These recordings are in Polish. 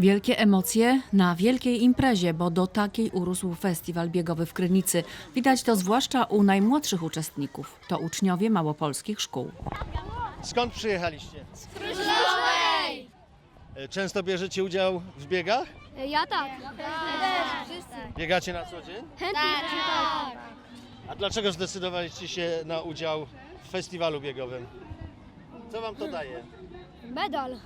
Wielkie emocje na wielkiej imprezie, bo do takiej urósł festiwal biegowy w Krynicy. Widać to zwłaszcza u najmłodszych uczestników. To uczniowie małopolskich szkół. Skąd przyjechaliście? Z Kryżowej! Często bierzecie udział w biegach? Ja tak. Biegacie na co dzień? Chętnie. Tak. A dlaczego zdecydowaliście się na udział w festiwalu biegowym? Co wam to daje? Medal.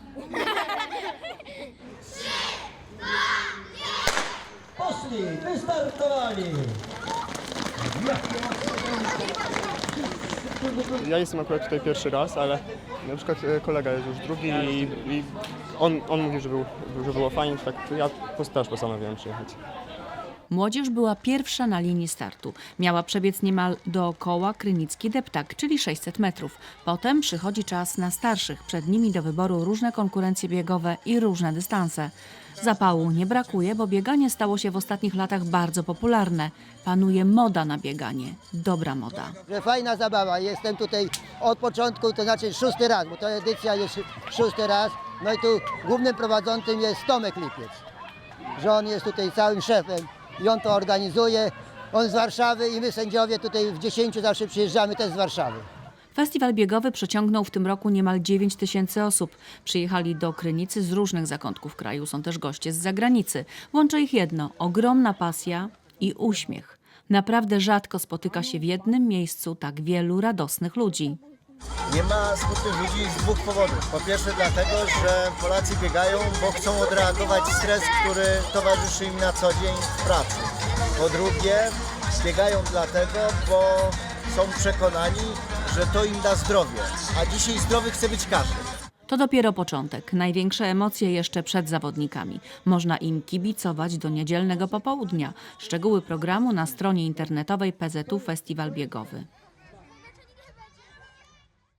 Poszli, wystartowali! Ja jestem akurat tutaj pierwszy raz, ale na przykład e, kolega jest już drugi i, i on, on mówi, że, był, że było fajnie, tak ja po- też postanowiłem przyjechać. Młodzież była pierwsza na linii startu. Miała przebiec niemal dookoła Krynicki Deptak, czyli 600 metrów. Potem przychodzi czas na starszych. Przed nimi do wyboru różne konkurencje biegowe i różne dystanse. Zapału nie brakuje, bo bieganie stało się w ostatnich latach bardzo popularne. Panuje moda na bieganie. Dobra moda. fajna zabawa. Jestem tutaj od początku, to znaczy szósty raz, bo to edycja jest szósty raz. No i tu głównym prowadzącym jest Tomek Lipiec, że on jest tutaj całym szefem i on to organizuje. On z Warszawy i my sędziowie tutaj w 10 zawsze przyjeżdżamy też z Warszawy. Festiwal biegowy przyciągnął w tym roku niemal 9 tysięcy osób. Przyjechali do Krynicy z różnych zakątków kraju. Są też goście z zagranicy. Łączy ich jedno ogromna pasja i uśmiech. Naprawdę rzadko spotyka się w jednym miejscu tak wielu radosnych ludzi. Nie ma smutnych ludzi z dwóch powodów. Po pierwsze dlatego, że Polacy biegają, bo chcą odreagować stres, który towarzyszy im na co dzień w pracy. Po drugie, biegają dlatego, bo są przekonani, że to im da zdrowie. A dzisiaj zdrowy chce być każdy. To dopiero początek. Największe emocje jeszcze przed zawodnikami. Można im kibicować do niedzielnego popołudnia. Szczegóły programu na stronie internetowej PZU Festiwal Biegowy.